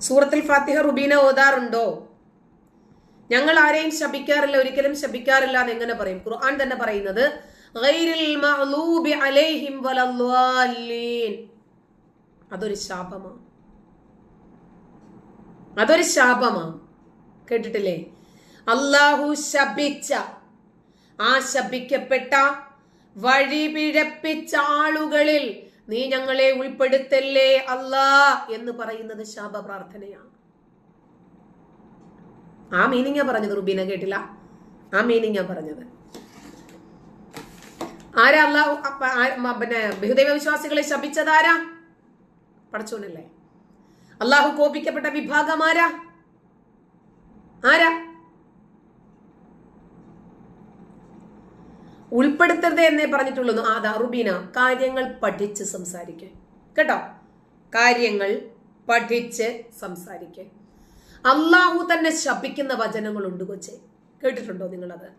സൂറത്തുൽ ഫാത്തിഹ റുബീന ഓതാറുണ്ടോ? ഞങ്ങൾ ആരെയും ശപിക്കാറില്ല ഒരിക്കലും ശപിക്കാറില്ല എന്ന് എങ്ങനെ പറയും? ഖുർആൻ തന്നെ പറയുന്നത്. അതൊരു ശാപമാണ് അതൊരു ശാപമാണ് കേട്ടിട്ടില്ലേ? അള്ളാഹു ശപിച്ച ആ ശപിക്കപ്പെട്ട വഴി പിഴപ്പിച്ച ആളുകളിൽ നീ ഞങ്ങളെ ഉൾപ്പെടുത്തല്ലേ അല്ലാ എന്ന് പറയുന്നത് ശാപ പ്രാർത്ഥനയാണ് ആ മീനിങ്ങാ പറഞ്ഞത് റുബീന കേട്ടില്ല? ആ മീനിങ്ങാ പറഞ്ഞത്. ആരാ അപ്പ- പിന്നെ ബഹുദൈവ വിശ്വാസികളെ ശപിച്ചതാരാ പഠിച്ചോനല്ലേ അള്ളാഹു കോപിക്കപ്പെട്ട വിഭാഗം ആരാ? ആരാ? ഉൾപ്പെടുത്തരുത് എന്നേ പറഞ്ഞിട്ടുള്ളൂ ആ റുബീന കാര്യങ്ങൾ പഠിച്ച് സംസാരിക്കേ. കേട്ടോ? കാര്യങ്ങൾ പഠിച്ച് സംസാരിക്കേ. അള്ളാഹു തന്നെ ശപിക്കുന്ന വചനങ്ങളുണ്ട് കൊച്ചെ. കേട്ടിട്ടുണ്ടോ നിങ്ങളത്?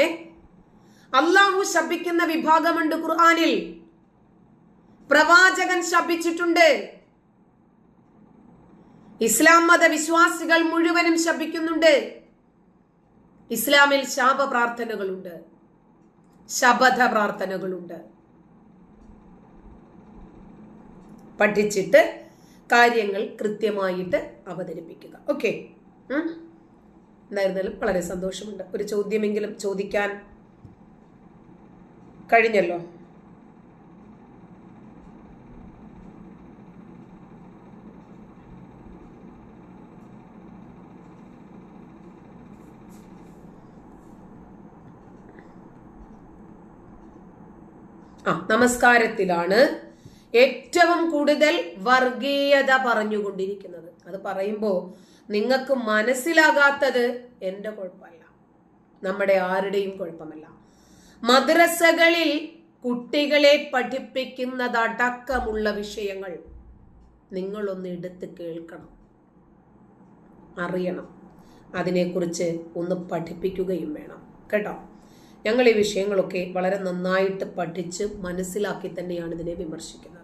ഏ? അള്ളാഹു ശപിക്കുന്ന വിഭാഗമുണ്ട് ഖുർആാനിൽ. പ്രവാചകൻ ശപിച്ചിട്ടുണ്ട്. ഇസ്ലാം മത വിശ്വാസികൾ മുഴുവനും ശപിക്കുന്നുണ്ട്. ഇസ്ലാമിൽ ശാപ പ്രാർത്ഥനകളുണ്ട് ശപഥ പ്രാർത്ഥനകളുണ്ട് പഠിച്ചിട്ട് കാര്യങ്ങൾ കൃത്യമായിട്ട് അവതരിപ്പിക്കുക. ഓക്കെ എന്തായിരുന്നാലും വളരെ സന്തോഷമുണ്ട്. ഒരു ചോദ്യമെങ്കിലും ചോദിക്കാൻ കഴിഞ്ഞല്ലോ? ആ നമസ്കാരത്തിലാണ് ഏറ്റവും കൂടുതൽ വർഗീയത പറഞ്ഞുകൊണ്ടിരിക്കുന്നത്. അത് പറയുമ്പോൾ നിങ്ങൾക്ക് മനസ്സിലാകാത്തത് എന്റെ കുഴപ്പമല്ല. നമ്മുടെ ആരുടെയും കുഴപ്പമല്ല. മദ്രസകളിൽ കുട്ടികളെ പഠിപ്പിക്കുന്നതടക്കമുള്ള വിഷയങ്ങൾ നിങ്ങളൊന്ന് എടുത്ത് കേൾക്കണം. അറിയണം. അതിനെക്കുറിച്ച് ഒന്ന് പഠിപ്പിക്കുകയും വേണം. കേട്ടോ? ഞങ്ങൾ ഈ വിഷയങ്ങളൊക്കെ വളരെ നന്നായിട്ട് പഠിച്ച് മനസ്സിലാക്കി തന്നെയാണ് ഇതിനെ വിമർശിക്കുന്നത്.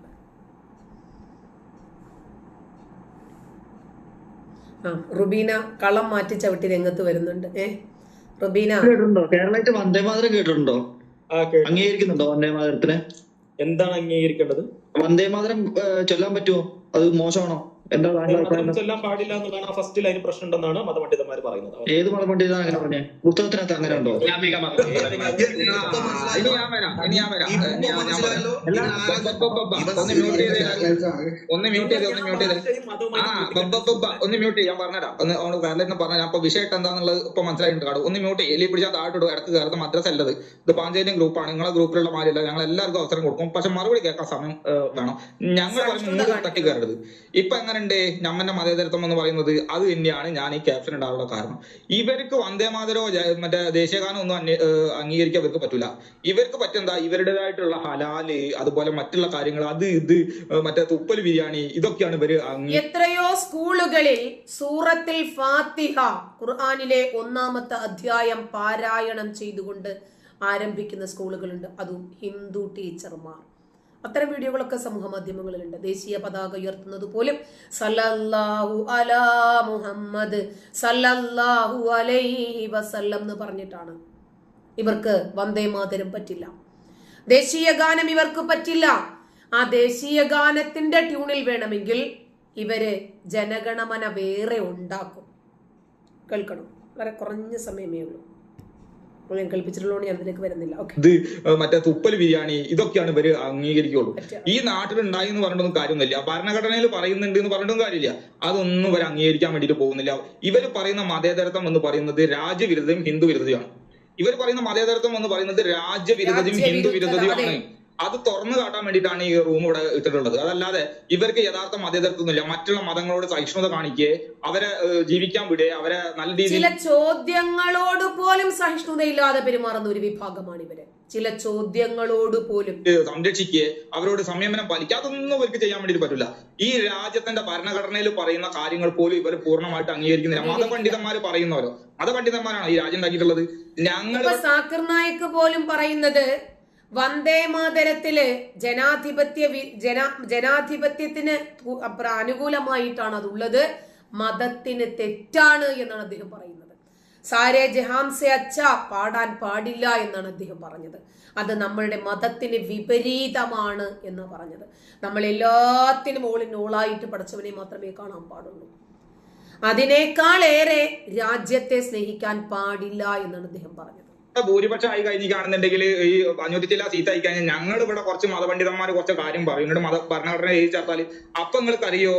ആ റുബീന കളം മാറ്റി ചവിട്ടി രംഗത്ത് വരുന്നുണ്ട്. ഏ റുബീന. കേട്ടിട്ടുണ്ടോ? കേരളമായിട്ട് വന്ദേ മാതരം കേട്ടിട്ടുണ്ടോ? ആ കേട്ടു അംഗീകരിക്കുന്നുണ്ടോ വന്ദേ മാതരത്തിനെ? എന്താണ് അംഗീകരിക്കേണ്ടത്? വന്ദേ മാതരം ചൊല്ലാൻ പറ്റുമോ? അത് മോശമാണോ? എന്താ അഭിപ്രായം പാടില്ല ആ പ്രശ്നം ഉണ്ടെന്നാണ് മതപണ്ഡിതന്മാർ പറയുന്നത്. ഏത് അങ്ങനെ പറഞ്ഞേ? പുസ്തകത്തിനകത്ത് അങ്ങനെ ഉണ്ടോ? ഞാൻ ഞാൻ ഞാൻ ഞാൻ. ഒന്ന് മ്യൂട്ട് ചെയ്തേ. ഒന്ന് മ്യൂട്ട് ചെയ്തേ ഒന്ന് മ്യൂട്ട് ചെയ്തേ. ആ ബബ്ബ ബബ്ബ. ഒന്ന് മ്യൂട്ട് ചെയ്യാൻ പറഞ്ഞുതരാം. ഒന്ന് അവൾ പറഞ്ഞ അപ്പൊ വിഷയം എന്താന്നുള്ളത് ഇപ്പൊ മനസ്സിലായിട്ടുണ്ട് കാടും ഒന്ന് മ്യൂട്ട് ചെയ്യലി എലി പിടിച്ചാൽ താഴോട്ട് ഇടയ്ക്ക് കയറുന്ന മദ്രസ അല്ലത്. ഇത് പാഞ്ചേരിയും ഗ്രൂപ്പാണ് നിങ്ങളെ ഗ്രൂപ്പിലുള്ള മാരില്ല ഞങ്ങൾ എല്ലാവർക്കും അവസരം കൊടുക്കും. പക്ഷെ മറുപടി കേൾക്കാൻ സമയം വേണം. ഞങ്ങൾ തട്ടി കയറരുത് ഇപ്പൊ എങ്ങനെയുണ്ട് ഞമ്മന്റെ മതേതരത്വം എന്ന് പറയുന്നത് അത് തന്നെയാണ് ഞാൻ ഈ ക്യാപ്ഷൻ ഇടാനുള്ള കാരണം. ഇവർക്ക് വന്ദേ മാതരോ മറ്റേ ദേശീയഗാനം ഒന്നും അംഗീകരിക്കാൻ ഇവർക്ക് പറ്റൂല. ഇവർക്ക് പറ്റെന്താ? ഇവരുടേതായിട്ടുള്ള ഹലാൽ അതുപോലെ മറ്റുള്ള കാര്യങ്ങൾ അത് ഇത് മറ്റേ തുപ്പൽ ബിരിയാണി ഇതൊക്കെയാണ് ഇവർ എത്രയോ സ്കൂളുകളിൽ സൂറത്തിൽ ഫാത്തിഹ ഖുർആനിലെ ഒന്നാമത്തെ അധ്യായം പാരായണം ചെയ്തുകൊണ്ട് ആരംഭിക്കുന്ന സ്കൂളുകളുണ്ട്. അതും ഹിന്ദു ടീച്ചർമാർ. അത്തരം വീഡിയോകളൊക്കെ സമൂഹ മാധ്യമങ്ങളിലുണ്ട്. ദേശീയ പതാക ഉയർത്തുന്നത് പോലും സല്ലല്ലാഹു അലാ മുഹമ്മദ് സല്ലല്ലാഹു അലൈഹി വസല്ലം എന്ന് പറഞ്ഞിട്ടാണ്. ഇവർക്ക് വന്ദേ മാതരം പറ്റില്ല. ദേശീയ ഗാനം ഇവർക്ക് പറ്റില്ല. ആ ദേശീയ ഗാനത്തിന്റെ ട്യൂണിൽ വേണമെങ്കിൽ ഇവർ ജനഗണമന വേറെ ഉണ്ടാക്കും. കേൾക്കണം. വളരെ കുറഞ്ഞ സമയമേ ഉള്ളൂ. ഞാൻ ഞാൻ വരുന്നില്ല. ഇത് മറ്റേ തുപ്പൽ ബിരിയാണി ഇതൊക്കെയാണ് ഇവർ അംഗീകരിക്കുള്ളൂ. ഈ നാട്ടിൽ ഉണ്ടായി എന്ന് പറഞ്ഞിട്ടൊന്നും കാര്യമൊന്നുമില്ല. ഭരണഘടനയിൽ പറയുന്നുണ്ട് എന്ന് പറഞ്ഞിട്ടും കാര്യമില്ല. അതൊന്നും ഇവർ അംഗീകരിക്കാൻ വേണ്ടിയിട്ട് പോകുന്നില്ല. ഇവർ പറയുന്ന മതേതരത്വം എന്ന് പറയുന്നത് രാജ്യവിരുദ്ധയും ഹിന്ദു വിരുദ്ധയുമാണ് ഇവർ പറയുന്ന മതേതരത്വം എന്ന് പറയുന്നത് രാജ്യവിരുദ്ധയും ഹിന്ദു വിരുദ്ധതയുമാണ് അതെ. തുറന്നു കാട്ടാൻ വേണ്ടിയിട്ടാണ് ഈ റൂം ഇവിടെ ഇട്ടിട്ടുള്ളത്. അതല്ലാതെ ഇവർക്ക് യഥാർത്ഥ മതേതരത്വമൊന്നുമില്ല. മറ്റുള്ള മതങ്ങളോട് സഹിഷ്ണുത കാണിക്കുക അവരെ ജീവിക്കാൻ വിടുക അവരെ നല്ല രീതിയിൽ ചില ചോദ്യങ്ങളോട് പോലും സഹിഷ്ണുതയില്ലാതെ പെരുമാറുന്ന ഒരു വിഭാഗമാണ് ഇവർ. ചില ചോദ്യങ്ങളോട് പോലും. സംരക്ഷിക്കുക അവരോട് സംയമനം പാലിക്കുക. അതൊന്നും അവർക്ക് ചെയ്യാൻ വേണ്ടിട്ട് പറ്റില്ല ഈ രാജ്യത്തിന്റെ ഭരണഘടനയിൽ പറയുന്ന കാര്യങ്ങൾ പോലും ഇവർ പൂർണമായിട്ട് അംഗീകരിക്കുന്നില്ല. മതപണ്ഡിതന്മാർ പറയുന്നവരോ? മതപണ്ഡിതന്മാരാണ് ഈ രാജ്യം ഉണ്ടാക്കിയിട്ടുള്ളത്? ഞങ്ങൾ സാക്കിർ നായിക്ക് പോലും പറയുന്നത് വന്ദേ മാതരത്തിൽ ജനാധിപത്യ ജനാ ജനാധിപത്യത്തിന് അനുകൂലമായിട്ടാണ് അതുള്ളത് മതത്തിന് തെറ്റാണ് എന്നാണ് അദ്ദേഹം പറയുന്നത്. സാരെ ജഹാംസെ അച്ഛ പാടാൻ പാടില്ല എന്നാണ് അദ്ദേഹം പറഞ്ഞത്. അത് നമ്മളുടെ മതത്തിന് വിപരീതമാണ് എന്ന് പറഞ്ഞത്. നമ്മൾ എല്ലാത്തിനും ഓളിൻ ഓളായിട്ട് പഠിച്ചവനെ മാത്രമേ കാണാൻ പാടുള്ളൂ. അതിനേക്കാളേറെ രാജ്യത്തെ സ്നേഹിക്കാൻ പാടില്ല എന്നാണ് അദ്ദേഹം പറഞ്ഞത്. ഭൂരിപക്ഷം ആയി കഴിഞ്ഞ് കാണുന്നുണ്ടെങ്കിൽ ഈ അനുവദിച്ചില്ല ചില സീറ്റ് ആയി കഴിഞ്ഞാൽ ഞങ്ങൾ ഇവിടെ കുറച്ച് മതപണ്ഡിതന്മാർ കുറച്ച് കാര്യം പറയും. എന്നിട്ട് മത ഭരണഘടന എഴുതി ചേർത്താൽ അപ്പൊ നിങ്ങൾ കരയോ?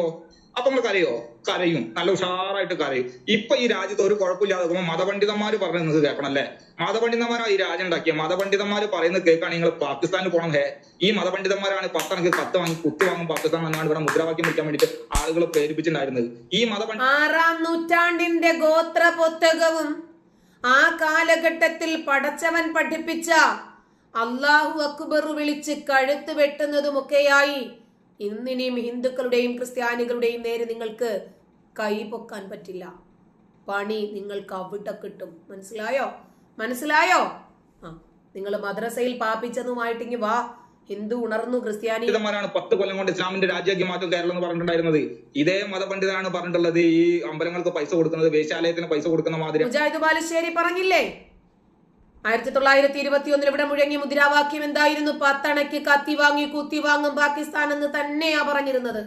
അപ്പൊ നിങ്ങൾ കരയോ? കരയും. നല്ല ഉഷാറായിട്ട് കരയും. ഇപ്പൊ ഈ രാജ്യത്ത് ഒരു കുഴപ്പമില്ലാതെ നോക്കുമ്പോൾ മതപണ്ഡിതന്മാർ പറഞ്ഞത് നിങ്ങൾക്ക് കേൾക്കണം അല്ലേ മതപണ്ഡിതന്മാരാണ് ഈ രാജ്യം ഉണ്ടാക്കിയ? മതപണ്ഡിതന്മാർ പറയുന്നത് കേൾക്കുകയാണെങ്കിൽ നിങ്ങൾ പാകിസ്ഥാനിൽ പോകണം ഹേ ഈ മതപണ്ഡിതന്മാരാണ് പത്തണക്ക് കത്ത് വാങ്ങി കുത്തി വാങ്ങും പാകിസ്ഥാൻ വന്നാണ് ഇവിടെ മുദ്രാവാക്യം വിളിക്കാൻ വേണ്ടിയിട്ട് ആളുകൾ പ്രേരിപ്പിച്ചിട്ടുണ്ടായിരുന്നത്. ഈ മതപണ്ഡിത ആറാം നൂറ്റാണ്ടിന്റെ ഗോത്ര പുസ്തകവും ആ കാലഘട്ടത്തിൽ പടച്ചവൻ പഠിപ്പിച്ച അള്ളാഹു അക്ബർ വിളിച്ച് കഴുത്ത് വെട്ടുന്നതുമൊക്കെയായി ഇന്നിനിയും ഹിന്ദുക്കളുടെയും ക്രിസ്ത്യാനികളുടെയും നേരെ നിങ്ങൾക്ക് കൈ പൊക്കാൻ പറ്റില്ല. പണി നിങ്ങൾക്ക് അവിടെ കിട്ടും. മനസ്സിലായോ? മനസ്സിലായോ? ആ നിങ്ങൾ മദ്രസയിൽ പാപ്പിച്ചതുമായിട്ടിങ്ങി വാ. ഹിന്ദു ഉണർന്നു ക്രിസ്ത്യാനി പണ്ഡിതന്മാരാണ് പത്ത് കൊല്ലം കൊണ്ട് ഇസ്ലാമിന്റെ രാജ്യാക്കി മാറ്റും കേരളം എന്ന് പറഞ്ഞിട്ടുണ്ടായിരുന്നത്. ഇതേ മതപണ്ഡിതനാണ് പറഞ്ഞിട്ടുള്ളത്. ഈ അമ്പലങ്ങൾക്ക് പൈസ കൊടുക്കുന്നത് വേശ്യാലയത്തിന് പൈസ കൊടുക്കുന്ന മാതിരി. മുജാഹിദ് ബാലുശ്ശേരി പറഞ്ഞില്ലേ? ആയിരത്തി തൊള്ളായിരത്തി ഇരുപത്തി ഒന്നിൽ ഇവിടെ മുഴങ്ങിയ മുദ്രാവാക്യം എന്തായിരുന്നു? പത്തണയ്ക്ക് കത്തി വാങ്ങി കുത്തി വാങ്ങും പാകിസ്ഥാൻ എന്ന് തന്നെയാ പറഞ്ഞിരുന്നത്.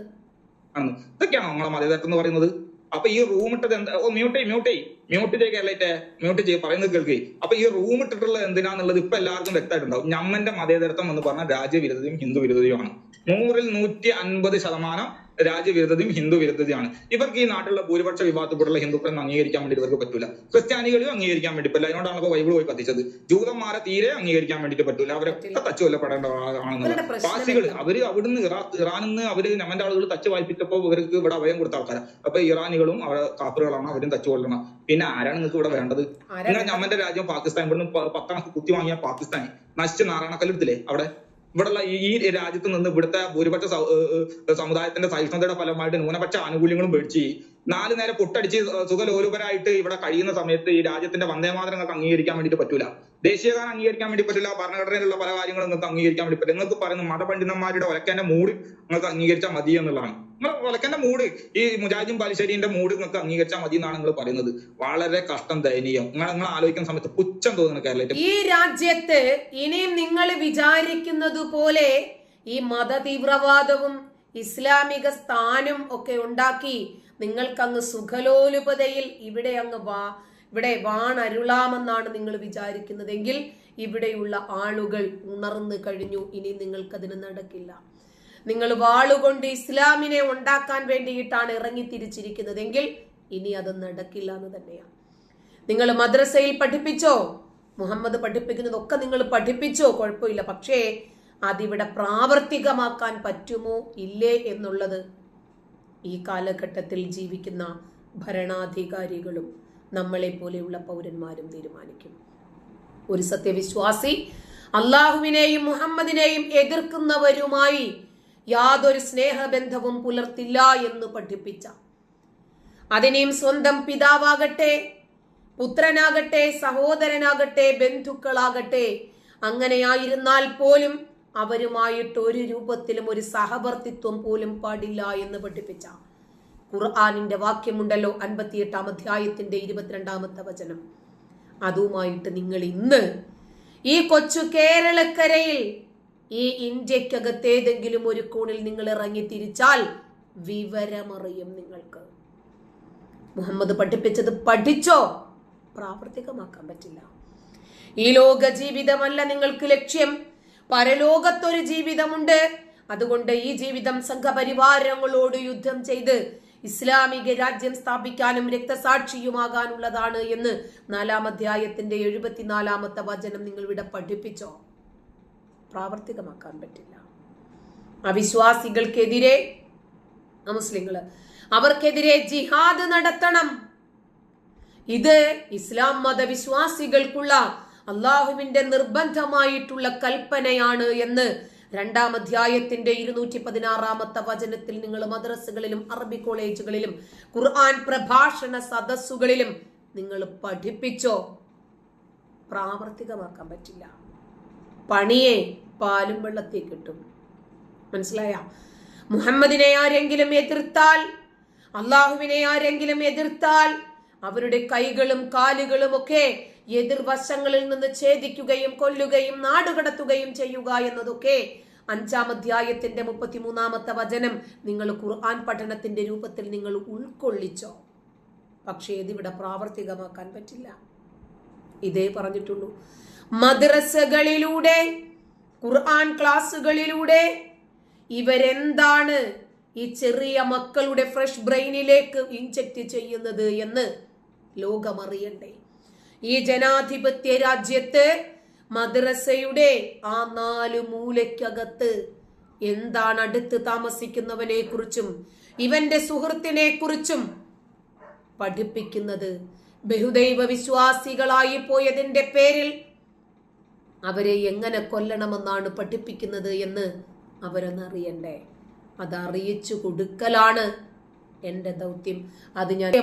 ഇതൊക്കെയാണോ നമ്മളെ മതേതരത്വം എന്ന് പറയുന്നത്? അപ്പൊ ഈ റൂം ഇട്ടത് എന്താ? ഓ മ്യൂട്ട് മ്യൂട്ട് മ്യൂട്ട് ചെയ്യ. കേരളത്തെ മ്യൂട്ട് ചെയ്യ പറയുന്നത് കേൾക്കേ. അപ്പൊ ഈ റൂം ഇട്ടിട്ടുള്ളത് എന്തിനാന്നുള്ളത് ഇപ്പൊ എല്ലാവർക്കും വ്യക്തമായിട്ടുണ്ടാവും. ഞമ്മന്റെ മതേതരത്വം എന്ന് പറഞ്ഞാൽ രാജ്യവിരുദ്ധതയും ഹിന്ദു വിരുദ്ധതയുമാണ് നൂറിൽ നൂറ്റി അൻപത് ശതമാനം രാജ്യവിരുദ്ധതയും ഹിന്ദു വിരുദ്ധതയാണ് ഇവർക്ക് ഈ നാട്ടിലുള്ള ഭൂരിപക്ഷ വിഭാഗത്തിൽപ്പെട്ടുള്ള ഹിന്ദുക്കളെ അംഗീകരിക്കാൻ വേണ്ടി ഇവർക്ക് പറ്റൂല. ക്രിസ്ത്യാനികളെയും അംഗീകരിക്കാൻ വേണ്ടി പറ്റില്ല. അതിനോടാണ് ബൈബിൾ പോയി കത്തിച്ചത്. ജൂതന്മാരെ തീരെ അംഗീകരിക്കാൻ വേണ്ടിട്ട് പറ്റൂല. അവരൊക്കെ തച്ചു കൊല്ലപ്പെടേണ്ട ആണെന്നുള്ളത് പാസികൾ അവർ അവിടുന്ന് ഇറാ ഇറാനിൽ നിന്ന് അവർ നമ്മന്റെ ആളുകൾ തച്ച് വായിപ്പിച്ചപ്പോ ഇവർക്ക് ഇവിടെ അഭയം കൊടുത്ത ആൾക്കാരാ. അപ്പൊ ഇറാനികളും അവരെ കാപ്പറുകളാണ് അവരും തച്ചു കൊല്ലണം പിന്നെ ആരാണ് നിങ്ങൾക്ക് ഇവിടെ വേണ്ടത്? ആരാ നിങ്ങൾ നമ്മന്റെ രാജ്യം പാകിസ്ഥാൻ. ഇവിടുന്ന് പത്തണക്ക് കുത്തി വാങ്ങിയ പാകിസ്ഥാൻ നശിച്ച് നാരായണക്കല്ലെടുത്തില്ലേ അവിടെ? ഇവിടെയുള്ള ഈ രാജ്യത്ത് നിന്ന് ഇവിടുത്തെ ഭൂരിപക്ഷ സമുദായത്തിന്റെ സഹിഷ്ണുതയുടെ ഫലമായിട്ട് ന്യൂനപക്ഷ ആനുകൂല്യങ്ങളും മേടിച്ച് നാല് നേരം പൊട്ടടിച്ച് സുഖലോലുപരായിട്ട് ഇവിടെ കഴിയുന്ന സമയത്ത് ഈ രാജ്യത്തിന്റെ വന്ദേമാതരങ്ങൾക്ക് അംഗീകരിക്കാൻ വേണ്ടിയിട്ട് പറ്റൂല. ദേശീയഗാനം അംഗീകരിക്കാൻ വേണ്ടി പറ്റില്ല ഭരണഘടനയിലുള്ള പല കാര്യങ്ങളും നിങ്ങൾക്ക് അംഗീകരിക്കാൻ വേണ്ടി പറ്റില്ല നിങ്ങൾക്ക് പറയുന്ന മതപണ്ഡിതന്മാരുടെ ഒലക്കന്റെ മൂഡ് നിങ്ങൾക്ക് അംഗീകരിച്ചാൽ മതി എന്നുള്ളതാണ്. നിങ്ങൾ ഒലക്കന്റെ മൂഡ് ഈ മുജാഹിദും ബാലുശ്ശേരിന്റെ മൂഡ് നിങ്ങൾക്ക് അംഗീകരിച്ചാൽ മതി എന്നാണ് നിങ്ങൾ പറയുന്നത്. വളരെ കഷ്ടം ദയനീയം. നിങ്ങൾ നിങ്ങൾ ആലോചിക്കുന്ന സമയത്ത് പുച്ഛം തോന്നുന്നു കേരളത്തിൽ. ഈ രാജ്യത്ത് ഇനിയും നിങ്ങൾ വിചാരിക്കുന്നത് പോലെ ഈ മത തീവ്രവാദവും ഇസ്ലാമിക സ്ഥാനം ഒക്കെ ഉണ്ടാക്കി നിങ്ങൾക്കങ്ങ് സുഖലോലുപതയിൽ ഇവിടെ അങ്ങ് വാ ഇവിടെ വാണരുളാമെന്നാണ് നിങ്ങൾ വിചാരിക്കുന്നതെങ്കിൽ ഇവിടെയുള്ള ആളുകൾ ഉണർന്നു കഴിഞ്ഞു. ഇനി നിങ്ങൾക്കതിന് നടക്കില്ല. നിങ്ങൾ വാളുകൊണ്ട് ഇസ്ലാമിനെ ഉണ്ടാക്കാൻ വേണ്ടിയിട്ടാണ് ഇറങ്ങി തിരിച്ചിരിക്കുന്നതെങ്കിൽ ഇനി അത് നടക്കില്ല എന്ന് തന്നെയാണ് നിങ്ങൾ മദ്രസയിൽ പഠിപ്പിച്ചോ? മുഹമ്മദ് പഠിപ്പിക്കുന്നതൊക്കെ നിങ്ങൾ പഠിപ്പിച്ചോ? കുഴപ്പമില്ല. പക്ഷേ അതിവിടെ പ്രാവർത്തികമാക്കാൻ പറ്റുമോ? ഇല്ലേ എന്നുള്ളത് ഈ കാലഘട്ടത്തിൽ ജീവിക്കുന്ന ഭരണാധികാരികളും നമ്മളെ പോലെയുള്ള പൗരന്മാരും തീരുമാനിക്കും. ഒരു സത്യവിശ്വാസി അള്ളാഹുവിനെയും മുഹമ്മദിനെയും എതിർക്കുന്നവരുമായി യാതൊരു സ്നേഹബന്ധവും പുലർത്തില്ല എന്ന് പഠിപ്പിച്ച. അതിനെയും സ്വന്തം പിതാവാകട്ടെ പുത്രനാകട്ടെ സഹോദരനാകട്ടെ ബന്ധുക്കളാകട്ടെ അങ്ങനെയായിരുന്നാൽ പോലും അവരുമായിട്ട് ഒരു രൂപത്തിലും ഒരു സഹവർത്തിത്വം പോലും പാടില്ല എന്ന് പഠിപ്പിച്ച. ഖുർആാനിന്റെ വാക്യമുണ്ടല്ലോ അൻപത്തിയെട്ടാം അധ്യായത്തിന്റെ ഇരുപത്തിരണ്ടാമത്തെ വചനം. അതുമായിട്ട് നിങ്ങൾ ഇന്ന് ഈ കൊച്ചു കേരളക്കരയിൽ ഈ ഇന്ത്യക്കകത്ത് ഏതെങ്കിലും ഒരു കോണിൽ നിങ്ങൾ ഇറങ്ങി തിരിച്ചാൽ വിവരമറിയും നിങ്ങൾക്ക്. മുഹമ്മദ് പഠിപ്പിച്ചത് പഠിച്ചോ? പ്രാവർത്തികമാക്കാൻ പറ്റില്ല. ഈ ലോക ജീവിതമല്ല നിങ്ങൾക്ക് ലക്ഷ്യം. പരലോകത്തൊരു ജീവിതമുണ്ട്. അതുകൊണ്ട് ഈ ജീവിതം സംഘപരിവാരങ്ങളോട് യുദ്ധം ചെയ്ത് ഇസ്ലാമിക രാജ്യം സ്ഥാപിക്കാനും രക്തസാക്ഷിയുമാകാനുള്ളതാണ് എന്ന് നാലാം അധ്യായത്തിന്റെ എഴുപത്തിനാലാമത്തെ വചനം നിങ്ങൾ ഇവിടെ പഠിപ്പിച്ചോ? പ്രാവർത്തികമാക്കാൻ പറ്റില്ല. അവിശ്വാസികൾക്കെതിരെ മുസ്ലിങ്ങൾ അവർക്കെതിരെ ജിഹാദ് നടത്തണം. ഇത് ഇസ്ലാം മതവിശ്വാസികൾക്കുള്ള അള്ളാഹുവിന്റെ നിർബന്ധമായിട്ടുള്ള കൽപ്പനയാണ് എന്ന് രണ്ടാം അധ്യായത്തിന്റെ ഇരുന്നൂറ്റി പതിനാറാമത്തെ വചനത്തിൽ നിങ്ങൾ മദ്രസകളിലും അറബി കോളേജുകളിലും ഖുർആൻ പ്രഭാഷണ സദസ്സുകളിലും നിങ്ങൾ പഠിപ്പിച്ചോ? പ്രാവർത്തികമാക്കാൻ പറ്റില്ല. പണിയെ പാലും വെള്ളത്തിൽ കിട്ടും. മനസ്സിലായ? മുഹമ്മദിനെ ആരെങ്കിലും എതിർത്താൽ അള്ളാഹുവിനെ ആരെങ്കിലും എതിർത്താൽ അവരുടെ കൈകളും കാലുകളും ഒക്കെ എതിർവശങ്ങളിൽ നിന്ന് ഛേദിക്കുകയും കൊല്ലുകയും നാടുകടത്തുകയും ചെയ്യുക എന്നതൊക്കെ അഞ്ചാം അധ്യായത്തിന്റെ മുപ്പത്തിമൂന്നാമത്തെ വചനം നിങ്ങൾ ഖുർആൻ പഠനത്തിന്റെ രൂപത്തിൽ നിങ്ങൾ ഉൾക്കൊള്ളിച്ചോ? പക്ഷേ ഇതിവിടെ പ്രാവർത്തികമാക്കാൻ പറ്റില്ല. ഇതേ പറഞ്ഞിട്ടുള്ളൂ. മദ്രസകളിലൂടെ ഖുർആൻ ക്ലാസ്സുകളിലൂടെ ഇവരെന്താണ് ഈ ചെറിയ മക്കളുടെ ഫ്രഷ് ബ്രെയിനിലേക്ക് ഇൻജക്ട് ചെയ്യുന്നത് എന്ന് ലോകമറിയണ്ടേ. ഈ ജനാധിപത്യ രാജ്യത്ത് മദ്രസയുടെ ആ നാല് മൂലയ്ക്കകത്ത് എന്താണ് അടുത്ത് താമസിക്കുന്നവനെ കുറിച്ചും ഇവന്റെ സുഹൃത്തിനെ കുറിച്ചും പഠിപ്പിക്കുന്നത് ബഹുദൈവ വിശ്വാസികളായി പോയതിന്റെ പേരിൽ അവരെ എങ്ങനെ കൊല്ലണമെന്നാണ് പഠിപ്പിക്കുന്നത് എന്ന് അവരൊന്നറിയണ്ടേ? അതറിയിച്ചു കൊടുക്കലാണ് എന്റെ ദൗത്യം. അത് ഞാൻ